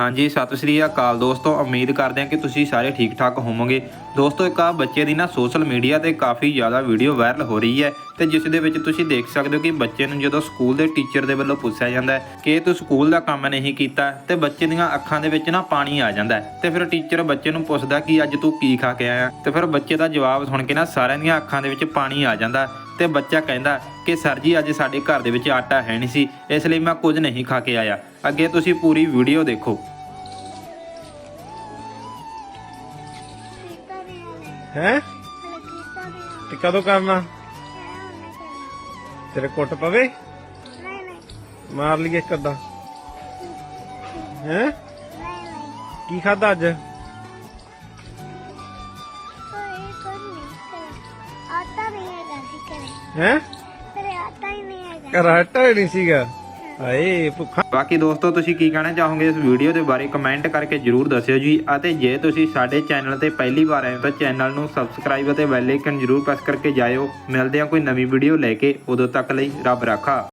ਹਾਂਜੀ, ਸਤਿ ਸ੍ਰੀ ਅਕਾਲ ਦੋਸਤੋ, ਉਮੀਦ ਕਰਦੇ ਹਾਂ ਕਿ ਤੁਸੀਂ ਸਾਰੇ ਠੀਕ ਠਾਕ ਹੋਵੋਗੇ। ਦੋਸਤੋ, ਇੱਕ ਆ ਬੱਚੇ ਦੀ ਨਾ ਸੋਸ਼ਲ ਮੀਡੀਆ ਤੇ ਕਾਫੀ ਜ਼ਿਆਦਾ ਵੀਡੀਓ ਵਾਇਰਲ ਹੋ ਰਹੀ ਹੈ ਤੇ ਜਿਸ ਦੇ ਵਿੱਚ ਤੁਸੀਂ ਦੇਖ ਸਕਦੇ ਹੋ ਕਿ ਬੱਚੇ ਨੂੰ ਜਦੋਂ ਸਕੂਲ ਦੇ ਟੀਚਰ ਦੇ ਵੱਲੋਂ ਪੁੱਛਿਆ ਜਾਂਦਾ ਹੈ ਕਿ ਤੂੰ ਸਕੂਲ ਦਾ ਕੰਮ ਨਹੀਂ ਕੀਤਾ, ਤੇ ਬੱਚੇ ਦੀਆਂ ਅੱਖਾਂ ਦੇ ਵਿੱਚ ਨਾ ਪਾਣੀ ਆ ਜਾਂਦਾ ਹੈ। ਤੇ ਫਿਰ ਟੀਚਰ ਬੱਚੇ ਨੂੰ ਪੁੱਛਦਾ ਕਿ ਅੱਜ ਤੂੰ ਕੀ ਖਾ ਕੇ ਆਇਆ? ਤੇ ਫਿਰ ਬੱਚੇ ਦਾ ਜਵਾਬ ਸੁਣ ਕੇ ਨਾ ਸਾਰਿਆਂ ਦੀਆਂ ਅੱਖਾਂ ਦੇ ਵਿੱਚ ਪਾਣੀ ਆ ਜਾਂਦਾ ਤੇ ਬੱਚਾ ਕਹਿੰਦਾ ਕਿ, ਸਰ ਜੀ, ਅੱਜ ਸਾਡੇ ਘਰ ਦੇ ਵਿੱਚ ਆਟਾ ਹੈ ਨਹੀਂ ਸੀ, ਇਸ ਲਈ ਮੈਂ ਕੁਝ ਨਹੀਂ ਖਾ ਕੇ ਆਇਆ। ਅੱਗੇ ਤੁਸੀਂ ਪੂਰੀ ਵੀਡੀਓ ਦੇਖੋ। ਹੈ? ਤੇ ਕਦੋਂ ਕਰਨਾ? ਤੇਰੇ ਕੁੱਟ ਪਵੇ? ਨਹੀਂ ਨਹੀਂ ਮਾਰ ਲਈਏ ਇੱਕ ਅੱਧਾ। ਹੈ? ਕੀ ਖਾਦਾ ਅੱਜ? ਆਟਾ ਨਹੀਂ ਹੈਗਾ ਸੀ ਕਰੇ ਹੈ? ਕਰੇ ਆਟਾ ਹੀ ਨਹੀਂ ਹੈਗਾ। ਕਰਾਟਾ ਹੀ ਨਹੀਂ ਸੀਗਾ। ਹਾਏ ਭੁੱਖਾ। ਬਾਕੀ ਦੋਸਤੋ, ਤੁਸੀਂ ਕੀ ਕਹਿਣਾ ਚਾਹੋਗੇ ਇਸ ਵੀਡੀਓ ਦੇ ਬਾਰੇ ਕਮੈਂਟ ਕਰਕੇ ਜਰੂਰ ਦੱਸਿਓ ਜੀ। ਅਤੇ ਜੇ ਤੁਸੀਂ ਸਾਡੇ ਚੈਨਲ ਤੇ ਪਹਿਲੀ ਵਾਰ ਆਏ ਹੋ ਤਾਂ ਚੈਨਲ ਨੂੰ ਸਬਸਕ੍ਰਾਈਬ ਅਤੇ ਬੈਲ ਆਈਕਨ ਜਰੂਰ ਪ੍ਰੈਸ ਕਰਕੇ ਜਾਇਓ। ਮਿਲਦੇ ਹਾਂ ਕੋਈ ਨਵੀਂ ਵੀਡੀਓ ਲੈ ਕੇ। ਉਦੋਂ ਤੱਕ ਲਈ ਰੱਬ ਰਾਖਾ।